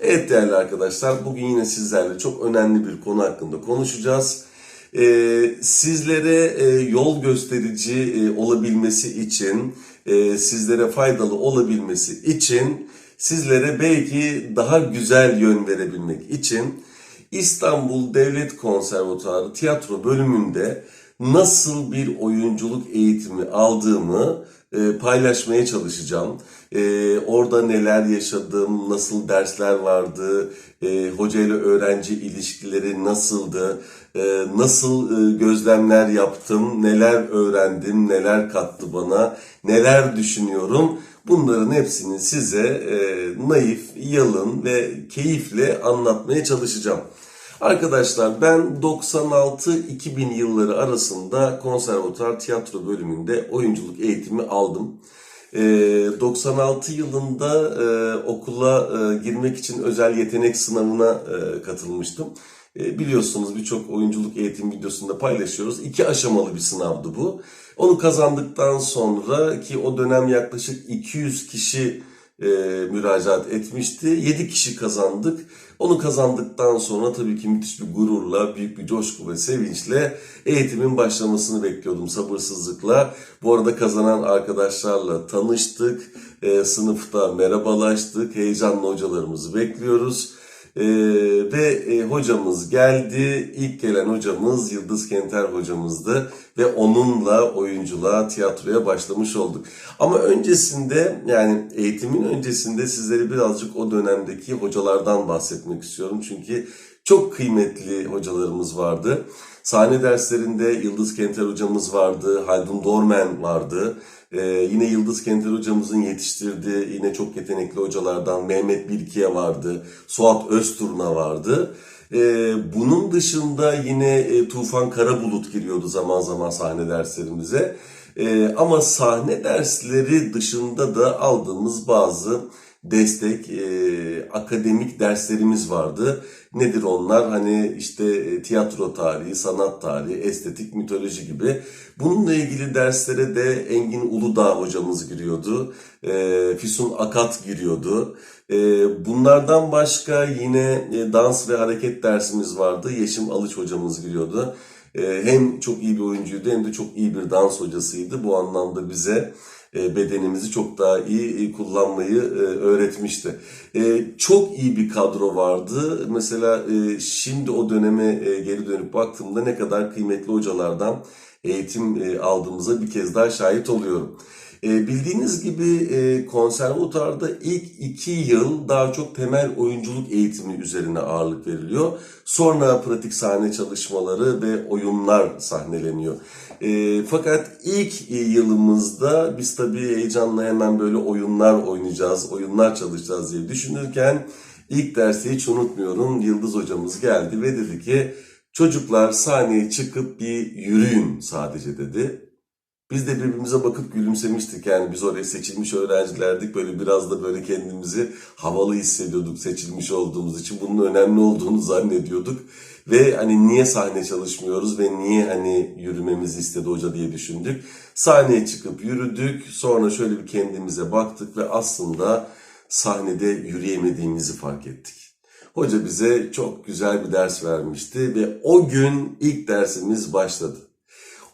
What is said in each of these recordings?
Evet değerli arkadaşlar bugün yine sizlerle çok önemli bir konu hakkında konuşacağız. Ee, sizlere e, yol gösterici e, olabilmesi için, e, sizlere faydalı olabilmesi için, sizlere belki daha güzel yön verebilmek için İstanbul Devlet Konservatuarı tiyatro bölümünde nasıl bir oyunculuk eğitimi aldığımı e, paylaşmaya çalışacağım. E, orada neler yaşadım, nasıl dersler vardı, e, hoca ile öğrenci ilişkileri nasıldı, e, nasıl e, gözlemler yaptım, neler öğrendim, neler kattı bana, neler düşünüyorum. Bunların hepsini size e, naif, yalın ve keyifle anlatmaya çalışacağım. Arkadaşlar ben 96-2000 yılları arasında konservatuar tiyatro bölümünde oyunculuk eğitimi aldım. Ee, 96 yılında okula girmek için özel yetenek sınavına katılmıştım. Biliyorsunuz birçok oyunculuk eğitim videosunda paylaşıyoruz. İki aşamalı bir sınavdı bu. Onu kazandıktan sonra ki o dönem yaklaşık 200 kişi e, müracaat etmişti. 7 kişi kazandık. Onu kazandıktan sonra tabii ki müthiş bir gururla, büyük bir coşku ve sevinçle eğitimin başlamasını bekliyordum sabırsızlıkla. Bu arada kazanan arkadaşlarla tanıştık. E, sınıfta merhabalaştık. Heyecanla hocalarımızı bekliyoruz. Ee, ve e, hocamız geldi. İlk gelen hocamız Yıldız Kenter hocamızdı ve onunla oyunculuğa, tiyatroya başlamış olduk. Ama öncesinde yani eğitimin öncesinde sizlere birazcık o dönemdeki hocalardan bahsetmek istiyorum. Çünkü çok kıymetli hocalarımız vardı. Sahne derslerinde Yıldız Kenter hocamız vardı, Haldun Dormen vardı. Ee, yine Yıldız Kenter hocamızın yetiştirdiği yine çok yetenekli hocalardan Mehmet Bilkiye vardı, Suat Özturna vardı. Ee, bunun dışında yine e, Tufan Karabulut giriyordu zaman zaman sahne derslerimize. Ee, ama sahne dersleri dışında da aldığımız bazı destek, e, akademik derslerimiz vardı. Nedir onlar? Hani işte e, tiyatro tarihi, sanat tarihi, estetik, mitoloji gibi. Bununla ilgili derslere de Engin Uludağ hocamız giriyordu. E, Füsun Akat giriyordu. E, bunlardan başka yine e, dans ve hareket dersimiz vardı. Yeşim Alıç hocamız giriyordu. E, hem çok iyi bir oyuncuydu hem de çok iyi bir dans hocasıydı. Bu anlamda bize bedenimizi çok daha iyi e, kullanmayı e, öğretmişti. Çok iyi bir kadro vardı. Mesela şimdi o döneme geri dönüp baktığımda ne kadar kıymetli hocalardan eğitim aldığımıza bir kez daha şahit oluyorum. Bildiğiniz gibi konservatuarda ilk iki yıl daha çok temel oyunculuk eğitimi üzerine ağırlık veriliyor. Sonra pratik sahne çalışmaları ve oyunlar sahneleniyor. Fakat ilk yılımızda biz tabii heyecanla hemen böyle oyunlar oynayacağız, oyunlar çalışacağız diye düşünürken ilk dersi hiç unutmuyorum. Yıldız hocamız geldi ve dedi ki çocuklar sahneye çıkıp bir yürüyün sadece dedi. Biz de birbirimize bakıp gülümsemiştik yani biz oraya seçilmiş öğrencilerdik böyle biraz da böyle kendimizi havalı hissediyorduk seçilmiş olduğumuz için bunun önemli olduğunu zannediyorduk ve hani niye sahne çalışmıyoruz ve niye hani yürümemizi istedi hoca diye düşündük. Sahneye çıkıp yürüdük sonra şöyle bir kendimize baktık ve aslında sahnede yürüyemediğimizi fark ettik. Hoca bize çok güzel bir ders vermişti ve o gün ilk dersimiz başladı.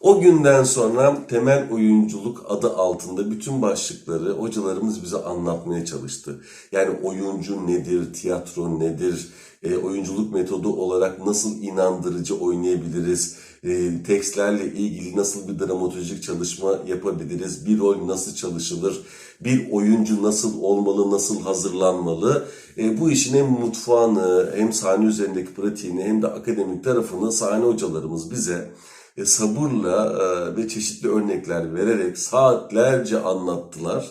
O günden sonra temel oyunculuk adı altında bütün başlıkları hocalarımız bize anlatmaya çalıştı. Yani oyuncu nedir, tiyatro nedir, e, oyunculuk metodu olarak nasıl inandırıcı oynayabiliriz, e, tekstlerle ilgili nasıl bir dramaturjik çalışma yapabiliriz, bir rol nasıl çalışılır, bir oyuncu nasıl olmalı, nasıl hazırlanmalı. E, bu işin hem mutfağını hem sahne üzerindeki pratiğini hem de akademik tarafını sahne hocalarımız bize e, sabırla e, ve çeşitli örnekler vererek saatlerce anlattılar.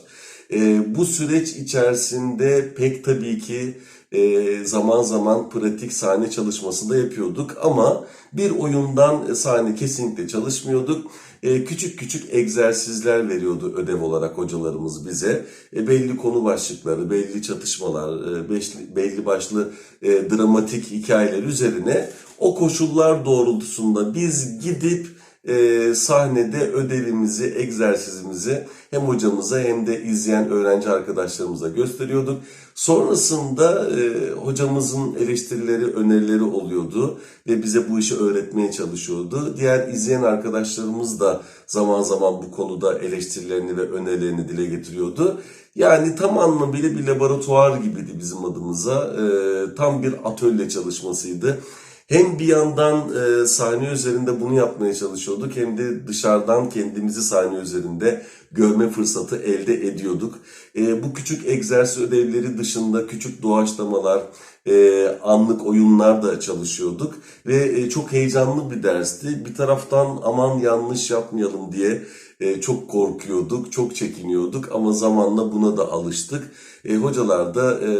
E, bu süreç içerisinde pek tabii ki e, zaman zaman pratik sahne çalışması da yapıyorduk ama bir oyundan sahne kesinlikle çalışmıyorduk. E, küçük küçük egzersizler veriyordu ödev olarak hocalarımız bize. E, belli konu başlıkları, belli çatışmalar, e, belli başlı e, dramatik hikayeler üzerine o koşullar doğrultusunda biz gidip e, sahnede ödevimizi, egzersizimizi hem hocamıza hem de izleyen öğrenci arkadaşlarımıza gösteriyorduk. Sonrasında e, hocamızın eleştirileri, önerileri oluyordu ve bize bu işi öğretmeye çalışıyordu. Diğer izleyen arkadaşlarımız da zaman zaman bu konuda eleştirilerini ve önerilerini dile getiriyordu. Yani tam anlamıyla bir laboratuvar gibiydi bizim adımıza. E, tam bir atölye çalışmasıydı. Hem bir yandan e, sahne üzerinde bunu yapmaya çalışıyorduk hem de dışarıdan kendimizi sahne üzerinde görme fırsatı elde ediyorduk. E, bu küçük egzersiz ödevleri dışında küçük doğaçlamalar, e, anlık oyunlar da çalışıyorduk ve e, çok heyecanlı bir dersti. Bir taraftan aman yanlış yapmayalım diye e, çok korkuyorduk, çok çekiniyorduk ama zamanla buna da alıştık. E, hocalar da e,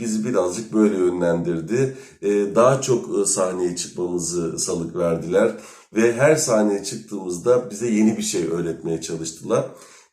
bizi birazcık böyle yönlendirdi. E, daha çok e, sahneye çıkmamızı salık verdiler ve her sahneye çıktığımızda bize yeni bir şey öğretmeye çalıştılar.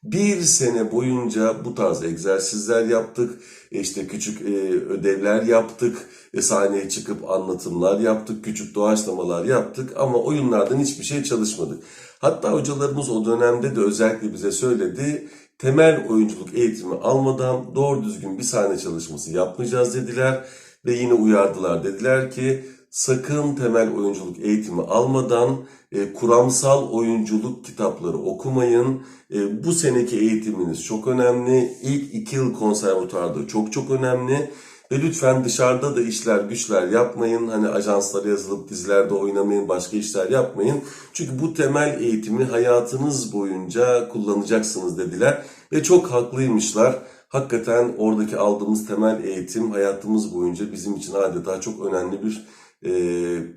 Bir sene boyunca bu tarz egzersizler yaptık. İşte küçük e, ödevler yaptık. E, sahneye çıkıp anlatımlar yaptık. Küçük doğaçlamalar yaptık. Ama oyunlardan hiçbir şey çalışmadık. Hatta hocalarımız o dönemde de özellikle bize söyledi. Temel oyunculuk eğitimi almadan doğru düzgün bir sahne çalışması yapmayacağız dediler. Ve yine uyardılar. Dediler ki sakın temel oyunculuk eğitimi almadan e, kuramsal oyunculuk kitapları okumayın. E, bu seneki eğitiminiz çok önemli. İlk iki yıl konservatuarda çok çok önemli. Ve lütfen dışarıda da işler güçler yapmayın. Hani ajanslara yazılıp dizilerde oynamayın, başka işler yapmayın. Çünkü bu temel eğitimi hayatınız boyunca kullanacaksınız dediler. Ve çok haklıymışlar. Hakikaten oradaki aldığımız temel eğitim hayatımız boyunca bizim için adeta çok önemli bir e,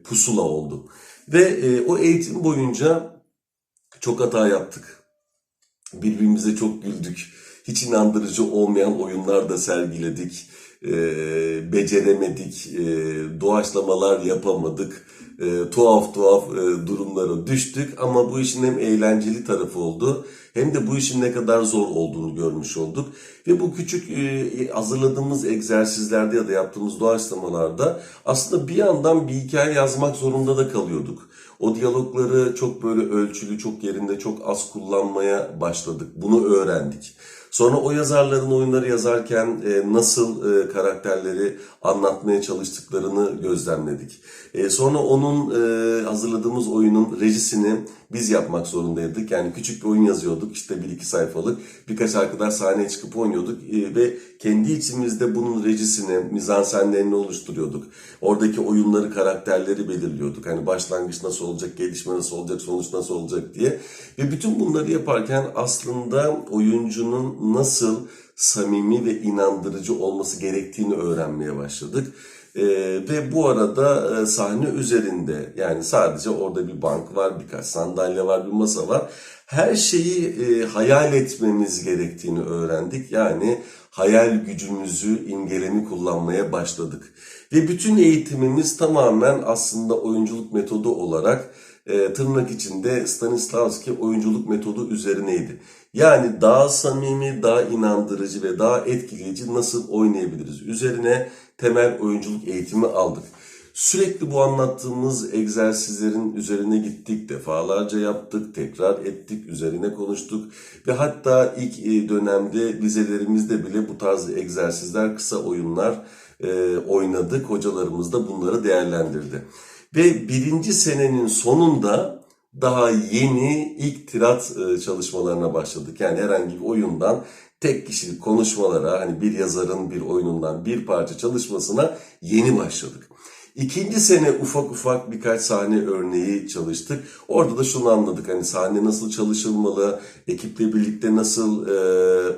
pusula oldu. Ve e, o eğitim boyunca çok hata yaptık. Birbirimize çok güldük. Hiç inandırıcı olmayan oyunlar da sergiledik. Ee, beceremedik, e, doğaçlamalar yapamadık. E, tuhaf tuhaf e, durumlara düştük ama bu işin hem eğlenceli tarafı oldu hem de bu işin ne kadar zor olduğunu görmüş olduk. Ve bu küçük e, hazırladığımız egzersizlerde ya da yaptığımız doğaçlamalarda aslında bir yandan bir hikaye yazmak zorunda da kalıyorduk. O diyalogları çok böyle ölçülü, çok yerinde, çok az kullanmaya başladık. Bunu öğrendik. Sonra o yazarların oyunları yazarken e, nasıl e, karakterleri anlatmaya çalıştıklarını gözlemledik. E, sonra onun e, hazırladığımız oyunun rejisini biz yapmak zorundaydık. Yani küçük bir oyun yazıyorduk işte bir iki sayfalık. Birkaç arkadaş sahneye çıkıp oynuyorduk e, ve kendi içimizde bunun rejisini, mizansenlerini oluşturuyorduk. Oradaki oyunları, karakterleri belirliyorduk. Hani başlangıç nasıl olacak, gelişme nasıl olacak, sonuç nasıl olacak diye. Ve bütün bunları yaparken aslında oyuncunun nasıl samimi ve inandırıcı olması gerektiğini öğrenmeye başladık. Ee, ve bu arada e, sahne üzerinde yani sadece orada bir bank var, birkaç sandalye var, bir masa var. Her şeyi e, hayal etmemiz gerektiğini öğrendik. Yani hayal gücümüzü, imgelemi kullanmaya başladık. Ve bütün eğitimimiz tamamen aslında oyunculuk metodu olarak e, tırnak içinde Stanislavski oyunculuk metodu üzerineydi. Yani daha samimi, daha inandırıcı ve daha etkileyici nasıl oynayabiliriz üzerine temel oyunculuk eğitimi aldık. Sürekli bu anlattığımız egzersizlerin üzerine gittik, defalarca yaptık, tekrar ettik, üzerine konuştuk ve hatta ilk e, dönemde vizelerimizde bile bu tarz egzersizler, kısa oyunlar e, oynadık. Hocalarımız da bunları değerlendirdi. Ve birinci senenin sonunda daha yeni ilk tirat e, çalışmalarına başladık. Yani herhangi bir oyundan tek kişilik konuşmalara hani bir yazarın bir oyunundan bir parça çalışmasına yeni başladık. İkinci sene ufak ufak birkaç sahne örneği çalıştık. Orada da şunu anladık hani sahne nasıl çalışılmalı, ekiple birlikte nasıl e,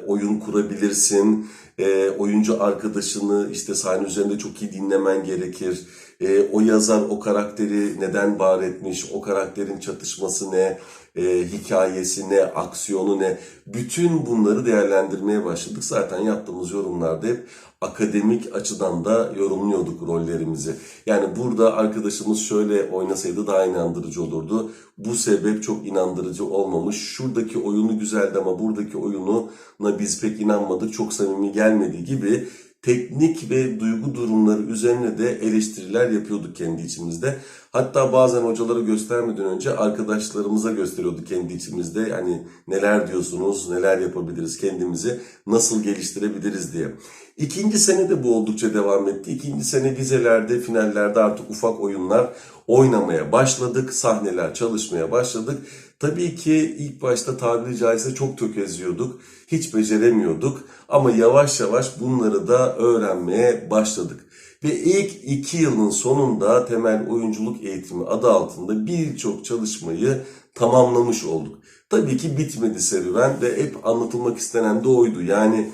oyun kurabilirsin, e, oyuncu arkadaşını işte sahne üzerinde çok iyi dinlemen gerekir. E, o yazar o karakteri neden var etmiş, o karakterin çatışması ne, e, hikayesi ne, aksiyonu ne, bütün bunları değerlendirmeye başladık. Zaten yaptığımız yorumlarda hep akademik açıdan da yorumluyorduk rollerimizi. Yani burada arkadaşımız şöyle oynasaydı daha inandırıcı olurdu. Bu sebep çok inandırıcı olmamış. Şuradaki oyunu güzeldi ama buradaki oyununa biz pek inanmadık. Çok samimi gelmedi gibi teknik ve duygu durumları üzerine de eleştiriler yapıyorduk kendi içimizde. Hatta bazen hocalara göstermeden önce arkadaşlarımıza gösteriyorduk kendi içimizde. Yani neler diyorsunuz, neler yapabiliriz kendimizi, nasıl geliştirebiliriz diye. İkinci sene de bu oldukça devam etti. İkinci sene vizelerde, finallerde artık ufak oyunlar oynamaya başladık. Sahneler çalışmaya başladık. Tabii ki ilk başta tabiri caizse çok tökezliyorduk. Hiç beceremiyorduk. Ama yavaş yavaş bunları da öğrenmeye başladık. Ve ilk iki yılın sonunda temel oyunculuk eğitimi adı altında birçok çalışmayı tamamlamış olduk. Tabii ki bitmedi serüven ve hep anlatılmak istenen de oydu. Yani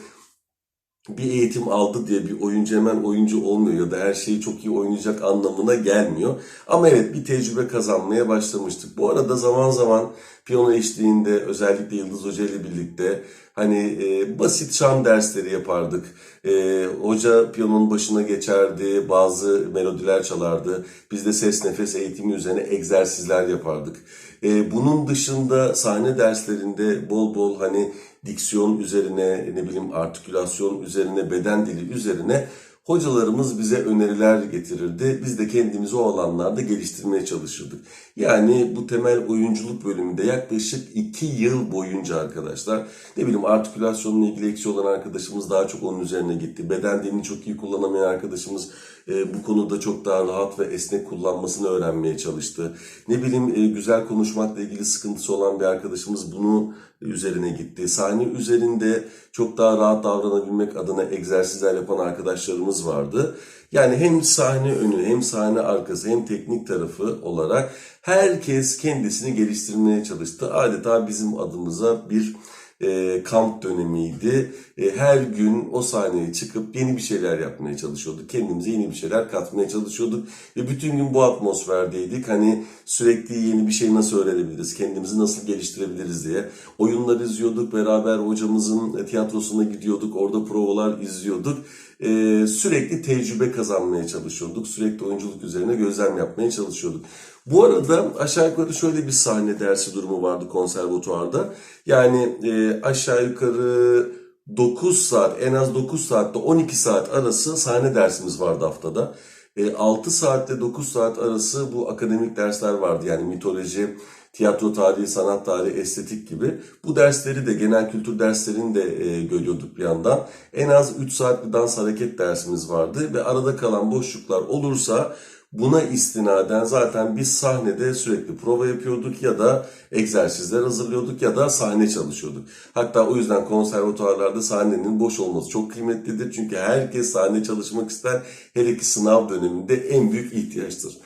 bir eğitim aldı diye bir oyuncu hemen oyuncu olmuyor ya da her şeyi çok iyi oynayacak anlamına gelmiyor. Ama evet bir tecrübe kazanmaya başlamıştık. Bu arada zaman zaman piyano eşliğinde özellikle Yıldız Hoca ile birlikte hani e, basit şan dersleri yapardık. E, hoca piyanonun başına geçerdi, bazı melodiler çalardı. Biz de ses nefes eğitimi üzerine egzersizler yapardık. E, bunun dışında sahne derslerinde bol bol hani diksiyon üzerine, ne bileyim artikülasyon üzerine, beden dili üzerine hocalarımız bize öneriler getirirdi. Biz de kendimizi o alanlarda geliştirmeye çalışırdık. Yani bu temel oyunculuk bölümünde yaklaşık 2 yıl boyunca arkadaşlar ne bileyim artikülasyonla ilgili eksi olan arkadaşımız daha çok onun üzerine gitti. Beden dilini çok iyi kullanamayan arkadaşımız e, bu konuda çok daha rahat ve esnek kullanmasını öğrenmeye çalıştı. Ne bileyim e, güzel konuşmakla ilgili sıkıntısı olan bir arkadaşımız bunu üzerine gitti. Sahne üzerinde çok daha rahat davranabilmek adına egzersizler yapan arkadaşlarımız vardı. Yani hem sahne önü hem sahne arkası hem teknik tarafı olarak herkes kendisini geliştirmeye çalıştı. Adeta bizim adımıza bir e, kamp dönemiydi. E, her gün o sahneye çıkıp yeni bir şeyler yapmaya çalışıyorduk. Kendimize yeni bir şeyler katmaya çalışıyorduk. Ve bütün gün bu atmosferdeydik. Hani sürekli yeni bir şey nasıl öğrenebiliriz, kendimizi nasıl geliştirebiliriz diye. Oyunlar izliyorduk, beraber hocamızın tiyatrosuna gidiyorduk, orada provalar izliyorduk. E, sürekli tecrübe kazanmaya çalışıyorduk. Sürekli oyunculuk üzerine gözlem yapmaya çalışıyorduk. Bu arada aşağı yukarı şöyle bir sahne dersi durumu vardı konservatuvarda. Yani e, aşağı yukarı 9 saat en az 9 saatte 12 saat arası sahne dersimiz vardı haftada. E, 6 saatte 9 saat arası bu akademik dersler vardı. Yani mitoloji, tiyatro tarihi, sanat tarihi, estetik gibi. Bu dersleri de genel kültür derslerini de e, görüyorduk bir yandan. En az 3 saat bir dans hareket dersimiz vardı ve arada kalan boşluklar olursa Buna istinaden zaten biz sahnede sürekli prova yapıyorduk ya da egzersizler hazırlıyorduk ya da sahne çalışıyorduk. Hatta o yüzden konservatuarlarda sahnenin boş olması çok kıymetlidir. Çünkü herkes sahne çalışmak ister. Hele ki sınav döneminde en büyük ihtiyaçtır.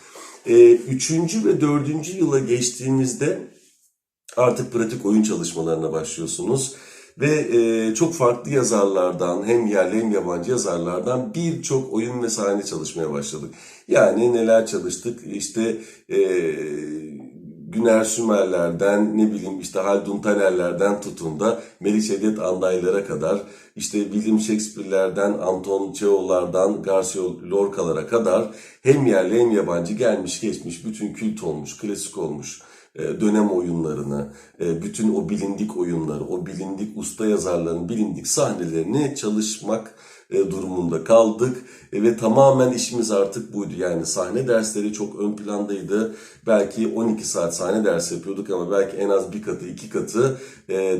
Ee, üçüncü ve dördüncü yıla geçtiğimizde artık pratik oyun çalışmalarına başlıyorsunuz. Ve e, çok farklı yazarlardan hem yerli hem yabancı yazarlardan birçok oyun ve sahne çalışmaya başladık. Yani neler çalıştık? İşte e, Güner Sümerlerden ne bileyim işte Haldun Tanerlerden tutun da Meriç Cevdet Andaylara kadar işte William Shakespeare'lerden Anton Çehov'lardan Garcia Lorca'lara kadar hem yerli hem yabancı gelmiş geçmiş bütün kült olmuş, klasik olmuş dönem oyunlarını, e, bütün o bilindik oyunları, o bilindik usta yazarların bilindik sahnelerini çalışmak e, durumunda kaldık ve tamamen işimiz artık buydu. Yani sahne dersleri çok ön plandaydı. Belki 12 saat sahne dersi yapıyorduk ama belki en az bir katı, iki katı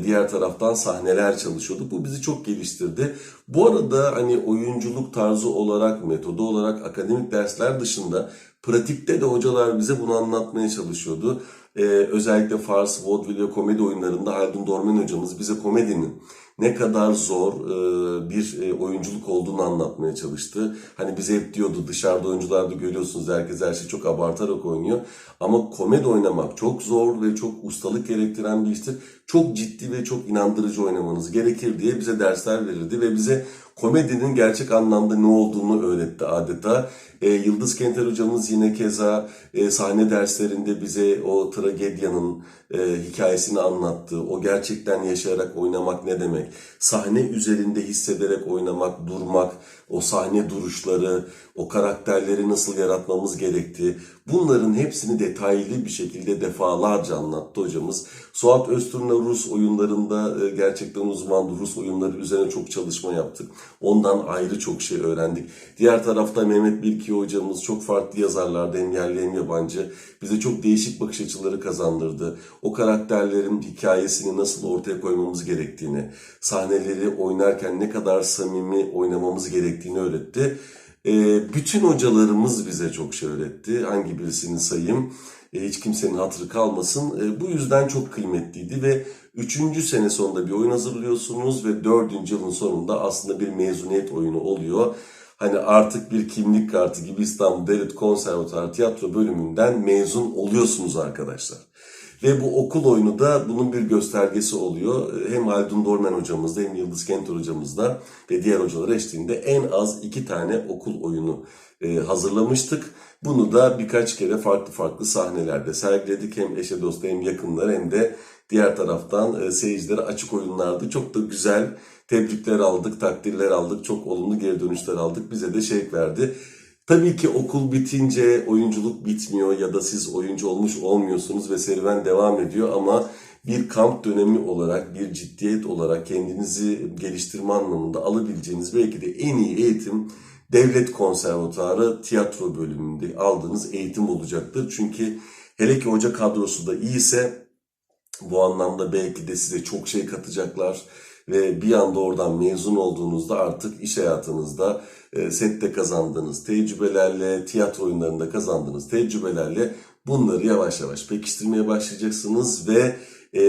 diğer taraftan sahneler çalışıyorduk. Bu bizi çok geliştirdi. Bu arada hani oyunculuk tarzı olarak, metodu olarak akademik dersler dışında pratikte de hocalar bize bunu anlatmaya çalışıyordu. Ee, özellikle Fars, vaudeville ve komedi oyunlarında Haldun Dorman hocamız bize komedinin ne kadar zor e, bir e, oyunculuk olduğunu anlatmaya çalıştı. Hani bize hep diyordu dışarıda oyuncularda görüyorsunuz herkes her şeyi çok abartarak oynuyor. Ama komedi oynamak çok zor ve çok ustalık gerektiren bir iştir. Çok ciddi ve çok inandırıcı oynamanız gerekir diye bize dersler verirdi ve bize komedinin gerçek anlamda ne olduğunu öğretti adeta. E, Yıldız Kenter hocamız yine keza e, sahne derslerinde bize o tragedyanın e, hikayesini anlattı. O gerçekten yaşayarak oynamak ne demek? Sahne üzerinde hissederek oynamak, durmak, o sahne duruşları, o karakterleri nasıl yaratmamız gerektiği. Bunların hepsini detaylı bir şekilde defalarca anlattı hocamız. Suat Öztürk'le Rus oyunlarında e, gerçekten uzman Rus oyunları üzerine çok çalışma yaptık. Ondan ayrı çok şey öğrendik. Diğer tarafta Mehmet Bilki hocamız çok farklı yazarlardı hem yerli hem yabancı. Bize çok değişik bakış açıları kazandırdı. O karakterlerin hikayesini nasıl ortaya koymamız gerektiğini, sahneleri oynarken ne kadar samimi oynamamız gerektiğini öğretti. E, bütün hocalarımız bize çok şey öğretti. Hangi birisini sayayım? E, hiç kimsenin hatırı kalmasın. E, bu yüzden çok kıymetliydi ve 3. sene sonunda bir oyun hazırlıyorsunuz ve 4. yılın sonunda aslında bir mezuniyet oyunu oluyor. Hani artık bir kimlik kartı gibi İstanbul Devlet Konservatuarı Tiyatro bölümünden mezun oluyorsunuz arkadaşlar. Ve bu okul oyunu da bunun bir göstergesi oluyor. Hem Haldun Dormen hocamızda hem Yıldız Kenter hocamızda ve diğer hocalar eşliğinde en az iki tane okul oyunu e, hazırlamıştık. Bunu da birkaç kere farklı farklı sahnelerde sergiledik. Hem eşe dosta hem yakınlara hem de diğer taraftan e, seyircilere açık oyunlardı. Çok da güzel tebrikler aldık, takdirler aldık. Çok olumlu geri dönüşler aldık. Bize de şevk verdi. Tabii ki okul bitince oyunculuk bitmiyor ya da siz oyuncu olmuş olmuyorsunuz ve serüven devam ediyor ama bir kamp dönemi olarak, bir ciddiyet olarak kendinizi geliştirme anlamında alabileceğiniz belki de en iyi eğitim Devlet Konservatuarı tiyatro bölümünde aldığınız eğitim olacaktır. Çünkü hele ki hoca kadrosu da iyiyse bu anlamda belki de size çok şey katacaklar ve bir anda oradan mezun olduğunuzda artık iş hayatınızda sette kazandığınız tecrübelerle, tiyatro oyunlarında kazandığınız tecrübelerle bunları yavaş yavaş pekiştirmeye başlayacaksınız ve e,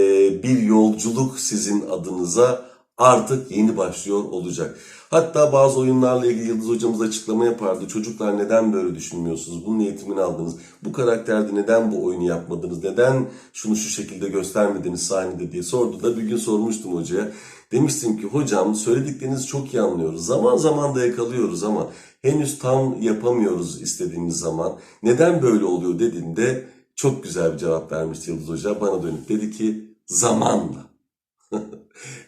bir yolculuk sizin adınıza artık yeni başlıyor olacak. Hatta bazı oyunlarla ilgili Yıldız hocamız açıklama yapardı. Çocuklar neden böyle düşünmüyorsunuz? Bunun eğitimini aldınız. Bu karakterde neden bu oyunu yapmadınız? Neden şunu şu şekilde göstermediniz sahnede diye sordu da bir gün sormuştum hocaya. Demiştim ki hocam söylediklerinizi çok iyi anlıyoruz. Zaman zaman da yakalıyoruz ama henüz tam yapamıyoruz istediğimiz zaman. Neden böyle oluyor dediğinde çok güzel bir cevap vermişti Yıldız Hoca. Bana dönüp dedi ki zamanla.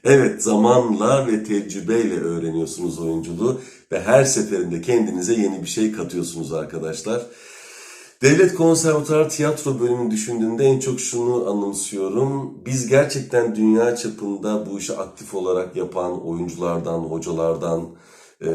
evet zamanla ve tecrübeyle öğreniyorsunuz oyunculuğu ve her seferinde kendinize yeni bir şey katıyorsunuz arkadaşlar. Devlet Konservatuar Tiyatro bölümünü düşündüğümde en çok şunu anımsıyorum. Biz gerçekten dünya çapında bu işi aktif olarak yapan oyunculardan, hocalardan e,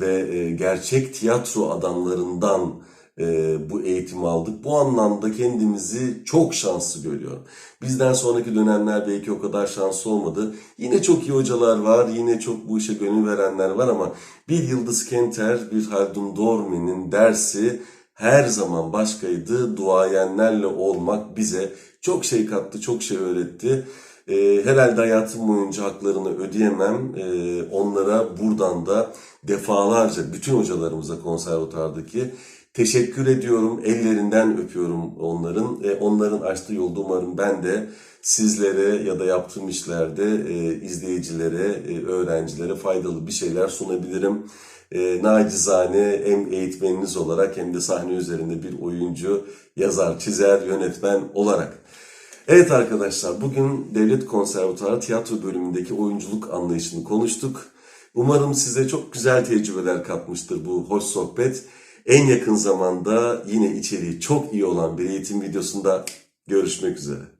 ve e, gerçek tiyatro adamlarından e, bu eğitimi aldık. Bu anlamda kendimizi çok şanslı görüyorum. Bizden sonraki dönemler belki o kadar şanslı olmadı. Yine çok iyi hocalar var, yine çok bu işe gönül verenler var ama bir Yıldız Kenter, bir Haldun Dorme'nin dersi her zaman başkaydı. Duayenlerle olmak bize çok şey kattı, çok şey öğretti. E, herhalde hayatım boyunca haklarını ödeyemem. E, onlara buradan da defalarca bütün hocalarımıza konservatardaki teşekkür ediyorum. Ellerinden öpüyorum onların. E, onların açtığı yolda umarım ben de sizlere ya da yaptığım işlerde e, izleyicilere, e, öğrencilere faydalı bir şeyler sunabilirim. E, nacizane hem eğitmeniniz olarak hem de sahne üzerinde bir oyuncu, yazar, çizer, yönetmen olarak. Evet arkadaşlar bugün Devlet Konservatuarı tiyatro bölümündeki oyunculuk anlayışını konuştuk. Umarım size çok güzel tecrübeler katmıştır bu hoş sohbet. En yakın zamanda yine içeriği çok iyi olan bir eğitim videosunda görüşmek üzere.